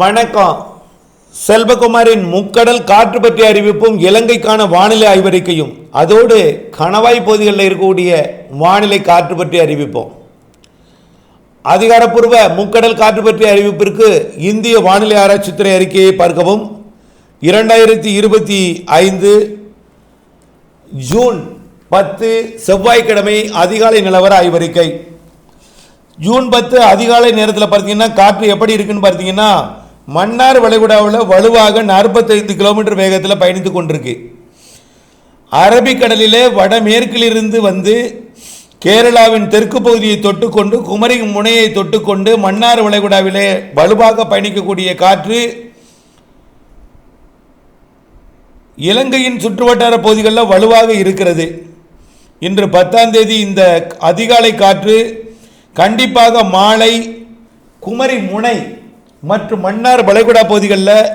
வணக்கம். செல்வகுமாரின் முக்கடல் காற்று பற்றிய அறிவிப்பும் இலங்கைக்கான வானிலை ஆய்வறிக்கையும். அதோடு கணவாய் பகுதிகளில் இருக்கக்கூடிய வானிலை காற்று பற்றிய அறிவிப்போம். அதிகாரப்பூர்வ முக்கடல் காற்று பற்றிய அறிவிப்பிற்கு இந்திய வானிலை ஆராய்ச்சித்துறை அறிக்கையை பார்க்கவும். இரண்டாயிரத்தி இருபத்தி ஐந்து ஜூன் பத்து செவ்வாய்க்கிழமை அதிகாலை நிலவர ஆய்வறிக்கை. ஜூன் பத்து அதிகாலை நேரத்தில் பார்த்தீங்கன்னா காற்று எப்படி இருக்குன்னு பார்த்தீங்கன்னா மன்னார் வளைகுடாவில் வலுவாக நாற்பத்தைந்து கிலோமீட்டர் வேகத்தில் பயணித்து கொண்டிருக்கு. அரபிக்கடலிலே வடமேற்கிலிருந்து வந்து கேரளாவின் தெற்கு பகுதியை தொட்டுக்கொண்டு குமரி முனையை தொட்டுக்கொண்டு மன்னார் வளைகுடாவிலே வலுவாக பயணிக்கக்கூடிய காற்று இலங்கையின் சுற்றுவட்டார பகுதிகளில் வலுவாக இருக்கிறது. இன்று பத்தாம் தேதி இந்த அதிகாலை காற்று கண்டிப்பாக மாலை குமரி முனை மற்றும் மன்னார் வளைகுடா பகுதிகளில்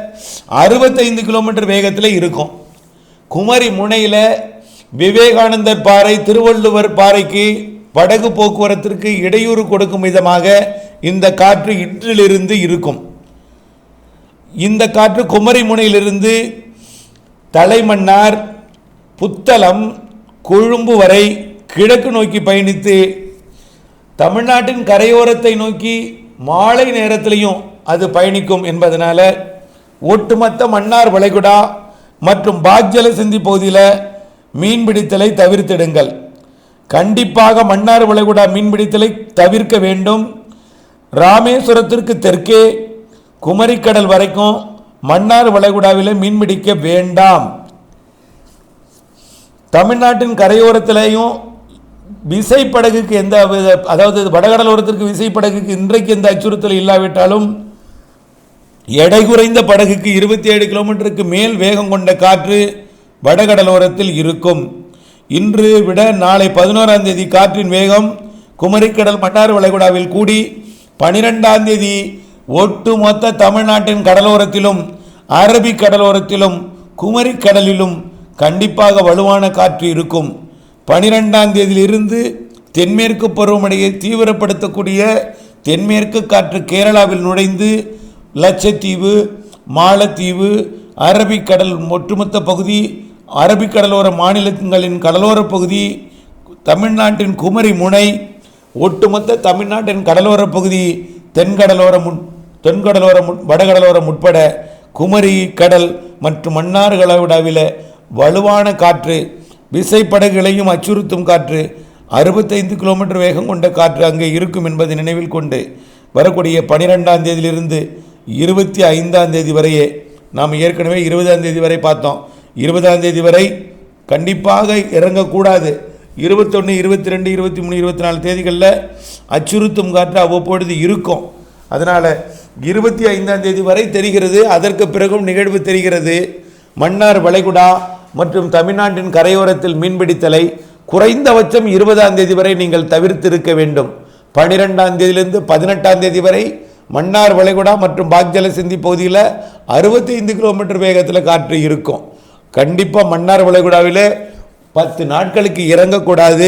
அறுபத்தைந்து கிலோமீட்டர் வேகத்தில் இருக்கும். குமரி முனையில் விவேகானந்தர் பாறை திருவள்ளுவர் பாறைக்கு படகு போக்குவரத்திற்கு இடையூறு கொடுக்கும் விதமாக இந்த காற்று இன்றிலிருந்து இருக்கும். இந்த காற்று குமரி முனையிலிருந்து தலைமன்னார் புத்தளம் கொழும்பு வரை கிழக்கு நோக்கி பயணித்து தமிழ்நாட்டின் கரையோரத்தை நோக்கி மாலை நேரத்திலையும் அது பயணிக்கும் என்பதனால ஒட்டுமொத்த மன்னார் வளைகுடா மற்றும் பாக்ஜல சிந்தி பகுதியில் மீன்பிடித்தலை தவிர்த்திடுங்கள். கண்டிப்பாக மன்னார் வளைகுடா மீன்பிடித்தலை தவிர்க்க வேண்டும். ராமேஸ்வரத்திற்கு தெற்கே குமரிக்கடல் வரைக்கும் மன்னார் வளைகுடாவில் மீன்பிடிக்க வேண்டாம். தமிழ்நாட்டின் கரையோரத்திலேயும் விசைப்படகுக்கு எந்த வித- அதாவது வடகடலோரத்திற்கு விசைப்படகுக்கு இன்றைக்கு எந்த அச்சுறுத்தல் இல்லாவிட்டாலும் எடை குறைந்த படகுக்கு இருபத்தி ஏழு கிலோமீட்டருக்கு மேல் வேகம் கொண்ட காற்று வடகடலோரத்தில் இருக்கும். இன்று விட நாளை பதினோராம் தேதி காற்றின் வேகம் குமரிக்கடல் மன்னார் வளைகுடாவில் கூடி பனிரெண்டாம் தேதி ஒட்டுமொத்த தமிழ்நாட்டின் கடலோரத்திலும் அரபிக் கடலோரத்திலும் குமரிக்கடலிலும் கண்டிப்பாக வலுவான காற்று இருக்கும். பனிரெண்டாம் தேதியிலிருந்து தென்மேற்கு பருவமழையை தீவிரப்படுத்தக்கூடிய தென்மேற்கு காற்று கேரளாவில் நுழைந்து லட்சத்தீவு மாலத்தீவு அரபிக்கடல் ஒட்டுமொத்த பகுதி அரபிக்கடலோர மாநிலங்களின் கடலோர பகுதி தமிழ்நாட்டின் குமரி முனை ஒட்டுமொத்த தமிழ்நாட்டின் கடலோர பகுதி தென்கடலோர முன் தென்கடலோர வடகடலோரம் உட்பட குமரி கடல் மற்றும் மன்னார் வலுவான காற்று விசைப்படகுகளையும் அச்சுறுத்தும் காற்று அறுபத்தைந்து கிலோமீட்டர் வேகம் கொண்ட காற்று அங்கே இருக்கும் என்பதை நினைவில் கொண்டு வரக்கூடிய பனிரெண்டாம் தேதியிலிருந்து இருபத்தி ஐந்தாம் தேதி வரையே நாம் ஏற்கனவே இருபதாம் தேதி வரை பார்த்தோம். இருபதாம் தேதி வரை கண்டிப்பாக இறங்கக்கூடாது. இருபத்தொன்று இருபத்தி ரெண்டு இருபத்தி மூணு இருபத்தி நாலு தேதிகளில் அச்சுறுத்தும் காற்று அவ்வப்பொழுது இருக்கும். அதனால் இருபத்தி ஐந்தாம் தேதி வரை தெரிகிறது அதற்கு பிறகும் நிகழ்வு தெரிகிறது. மன்னார் வளைகுடா மற்றும் தமிழ்நாட்டின் கரையோரத்தில் மீன்பிடித்தலை குறைந்தபட்சம் இருபதாம் தேதி வரை நீங்கள் தவிர்த்து இருக்க வேண்டும். பனிரெண்டாம் தேதியிலிருந்து பதினெட்டாம் தேதி வரை மன்னார் வளைகுடா மற்றும் பாக்ஜல சிந்தி பகுதியில் அறுபத்தைந்து கிலோமீட்டர் வேகத்தில் காற்று இருக்கும். கண்டிப்பாக மன்னார் வளைகுடாவில் பத்து நாட்களுக்கு இறங்கக்கூடாது.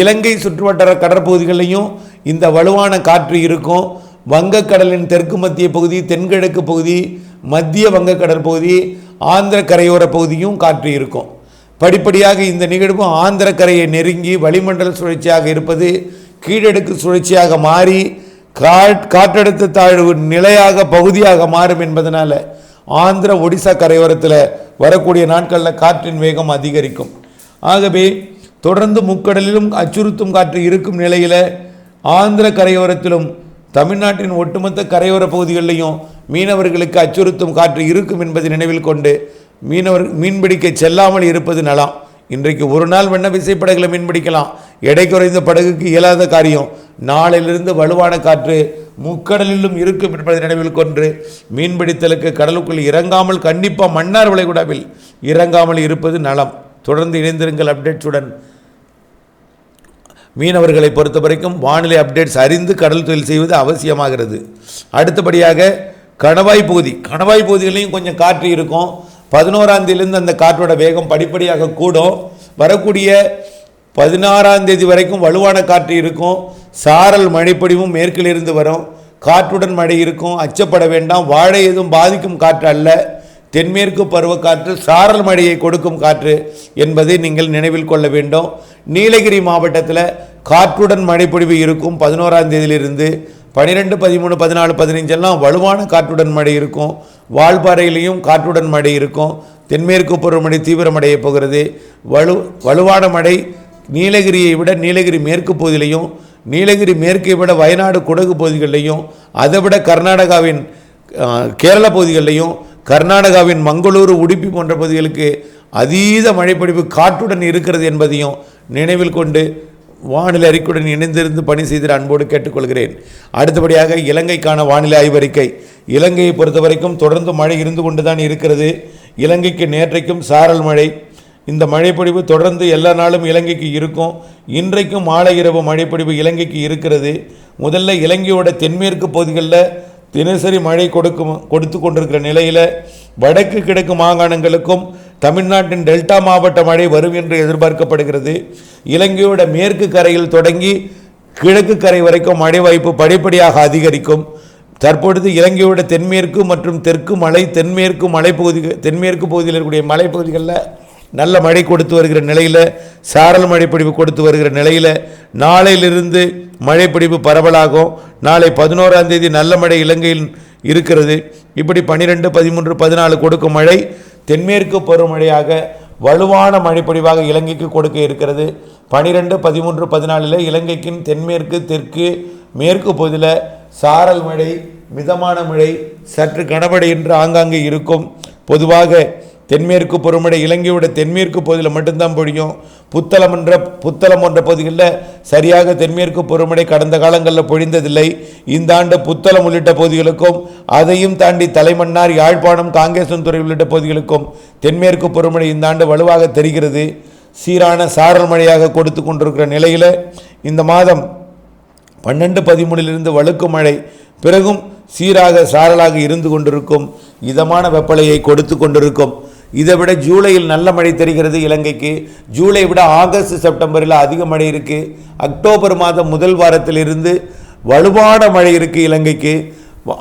இலங்கை சுற்றுவட்டார கடற்பகுதிகளிலையும் இந்த வலுவான காற்று இருக்கும். வங்கக்கடலின் தெற்கு மத்திய பகுதி தென்கிழக்கு பகுதி மத்திய வங்கக்கடல் பகுதி ஆந்திர கரையோர பகுதியும் காற்று இருக்கும். படிப்படியாக இந்த நிகழ்வு ஆந்திர கரையை நெருங்கி வளிமண்டல சுழற்சியாக இருப்பது கீழடுக்கு சுழற்சியாக மாறி காற்றழுத்த தாழ்வு நிலையாக பகுதியாக மாறும் என்பதனால ஆந்திர ஒடிசா கரையோரத்தில் வரக்கூடிய நாட்களில் காற்றின் வேகம் அதிகரிக்கும். ஆகவே தொடர்ந்து முக்கடலிலும் அச்சுறுத்தும் காற்று இருக்கும் நிலையில் ஆந்திர கரையோரத்திலும் தமிழ்நாட்டின் ஒட்டுமொத்த கரையோர பகுதிகளிலையும் மீனவர்களுக்கு அச்சுறுத்தும் காற்று இருக்கும் என்பதை நினைவில் கொண்டு மீனவர் மீன்பிடிக்க செல்லாமல் இருப்பது நலம். இன்றைக்கு ஒரு நாள் வெண்ண விசைப்படகுல மீன்பிடிக்கலாம் எடை குறைந்த படகுக்கு இயலாத காரியம். நாளிலிருந்து வலுவான காற்று முக்கடலிலும் இருக்கும் என்பதை நினைவில் கொண்டு மீன்பிடித்தலுக்கு கடலுக்குள் இறங்காமல் கண்டிப்பாக மன்னார் வளைகுடாவில் இறங்காமல் இருப்பது நலம். தொடர்ந்து இணைந்திருங்கள் அப்டேட்ஸுடன். மீனவர்களை பொறுத்த வரைக்கும் வானிலை அப்டேட்ஸ் அறிந்து கடல் தொழில் செய்வது அவசியமாகிறது. அடுத்தபடியாக கணவாய் பகுதி. கணவாய் பகுதிகளையும் கொஞ்சம் காற்று இருக்கும். பதினோராம் அந்த காற்றோட வேகம் படிப்படியாக கூடும். வரக்கூடிய பதினாறாம் தேதி வரைக்கும் வலுவான காற்று இருக்கும். சாரல் மழைப்படிவும் மேற்கிலிருந்து வரும். காற்றுடன் மழை இருக்கும். அச்சப்பட வேண்டாம். வாழை எதுவும் பாதிக்கும் காற்று அல்ல. தென்மேற்கு பருவக்காற்று சாரல் மழையை கொடுக்கும் காற்று என்பதை நீங்கள் நினைவில் கொள்ள வேண்டும். நீலகிரி மாவட்டத்தில் காற்றுடன் மழைப்பொழிவு இருக்கும். பதினோராம் தேதியிலிருந்து பனிரெண்டு பதிமூணு பதினாலு பதினஞ்செல்லாம் வலுவான காற்றுடன் மழை இருக்கும். வால்பாறையிலையும் காற்றுடன் மழை இருக்கும். தென்மேற்கு பருவமழை தீவிரமடைய போகிறது. வலு வலுவான மழை நீலகிரியை விட நீலகிரி மேற்கு பகுதியிலையும் நீலகிரி மேற்கை விட வயநாடு குடகு பகுதிகளிலையும் அதை விட கர்நாடகாவின் கேரள பகுதிகளிலையும் கர்நாடகாவின் மங்களூரு உடுப்பி போன்ற பகுதிகளுக்கு அதீத மழைப்பொழிவு காற்றுடன் இருக்கிறது என்பதையும் நினைவில் கொண்டு வானிலை அறிக்கையுடன் இணைந்திருந்து பணி செய்து அன்போடு கேட்டுக்கொள்கிறேன். அடுத்தபடியாக இலங்கைக்கான வானிலை ஆய்வறிக்கை. இலங்கையை பொறுத்தவரைக்கும் தொடர்ந்து மழை இருந்து கொண்டு தான் இருக்கிறது. இலங்கைக்கு நேற்றைக்கும் சாரல் மழை. இந்த மழைப்பொழிவு தொடர்ந்து எல்லா நாளும் இலங்கைக்கு இருக்கும். இன்றைக்கும் மாலை இரவு மழைப்பொழிவு இலங்கைக்கு இருக்கிறது. முதல்ல இலங்கையோட தென்மேற்கு பகுதிகளில் தினசரி மழை கொடுக்கும் கொடுத்து கொண்டிருக்கிற நிலையில் வடக்கு கிழக்கு மாகாணங்களுக்கும் தமிழ்நாட்டின் டெல்டா மாவட்ட மழை வரும் என்று எதிர்பார்க்கப்படுகிறது. இலங்கையோட மேற்கு கரையில் தொடங்கி கிழக்கு கரை வரைக்கும் மழை வாய்ப்பு படிப்படியாக அதிகரிக்கும். தற்பொழுது இலங்கையோட தென்மேற்கு மற்றும் தெற்கு மலை தென்மேற்கு மலைப்பகுதி தென்மேற்கு பகுதியில் இருக்கக்கூடிய மலைப்பகுதிகளில் நல்ல மழை கொடுத்து வருகிற நிலையில் சாரல் மழைப்பிடிப்பு கொடுத்து வருகிற நிலையில் நாளையிலிருந்து மழைப்பிடிப்பு பரவலாகும். நாளை பதினோராம் தேதி நல்ல மழை இலங்கையில் இருக்கிறது. இப்படி பன்னிரெண்டு பதிமூன்று பதினாலு கொடுக்கும் மழை தென்மேற்கு பருவமழையாக வலுவான மழைப்பொழிவாக இலங்கைக்கு கொடுக்க இருக்கிறது. பனிரெண்டு பதிமூன்று பதினாலில் இலங்கைக்கின் தென்மேற்கு தெற்கு மேற்கு பகுதியில் சாரல் மழை மிதமான மழை சற்று கனமழை என்று ஆங்காங்கே இருக்கும். பொதுவாக தென்மேற்கு பொறுமடை இலங்கையோட தென்மேற்கு பகுதியில் மட்டும்தான் பொழியும். புத்தளம் என்ற புத்தளம் போன்ற பகுதிகளில் சரியாக தென்மேற்கு பொறுமடை கடந்த காலங்களில் பொழிந்ததில்லை. இந்த ஆண்டு புத்தளம் உள்ளிட்ட பகுதிகளுக்கும் அதையும் தாண்டி தலைமன்னார் யாழ்ப்பாணம் காங்கேசன்துறை உள்ளிட்ட பகுதிகளுக்கும் தென்மேற்கு பொறுமடை இந்த ஆண்டு வலுவாக தெரிகிறது. சீரான சாரல் மழையாக கொடுத்து கொண்டிருக்கிற நிலையில் இந்த மாதம் பன்னெண்டு பதிமூணிலிருந்து வழுக்கு மழை பிறகும் சீராக சாரலாக இருந்து கொண்டிருக்கும். இதமான வெப்பலையை கொடுத்து கொண்டிருக்கும். இதை விட ஜூலையில் நல்ல மழை தெரிகிறது இலங்கைக்கு. ஜூலை விட ஆகஸ்ட் செப்டம்பரில் அதிக மழை இருக்குது அக்டோபர் மாதம் முதல் வாரத்திலிருந்து வலுவான மழை இருக்குது இலங்கைக்கு.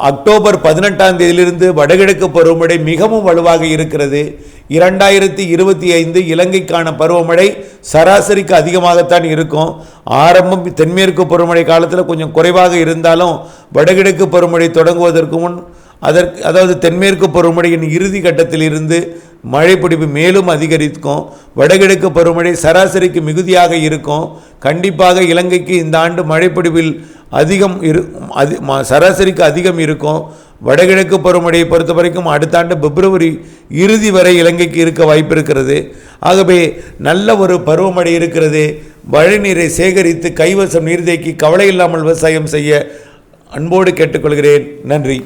அக்டோபர் பதினெட்டாம் தேதியிலிருந்து வடகிழக்கு பருவமழை மிகவும் வலுவாக இருக்கிறது. இரண்டாயிரத்தி இருபத்தி ஐந்து இலங்கைக்கான பருவமழை சராசரிக்கு அதிகமாகத்தான் இருக்கும். ஆரம்பம் தென்மேற்கு பருவமழை காலத்தில் கொஞ்சம் குறைவாக இருந்தாலும் வடகிழக்கு பருவமழை தொடங்குவதற்கு முன் அதற்கு அதாவது தென்மேற்கு பருவமழையின் இறுதி கட்டத்தில் இருந்து மழைப்பிடிப்பு மேலும் அதிகரிக்கும். வடகிழக்கு பருவமழை சராசரிக்கு மிகுதியாக இருக்கும். கண்டிப்பாக இலங்கைக்கு இந்த ஆண்டு மழைப்பிடிப்பில் அதிகம் இரு அதி சராசரிக்கு அதிகம் இருக்கும். வடகிழக்கு பருவமழையை பொறுத்த வரைக்கும் அடுத்த ஆண்டு பிப்ரவரி இறுதி வரை இலங்கைக்கு இருக்க வாய்ப்பு இருக்கிறது ஆகவே நல்ல ஒரு பருவமழை இருக்கிறது. மழைநீரை சேகரித்து கைவசம் நீர்தேக்கி கவலை இல்லாமல் விவசாயம் செய்ய அன்போடு கேட்டுக்கொள்கிறேன். நன்றி.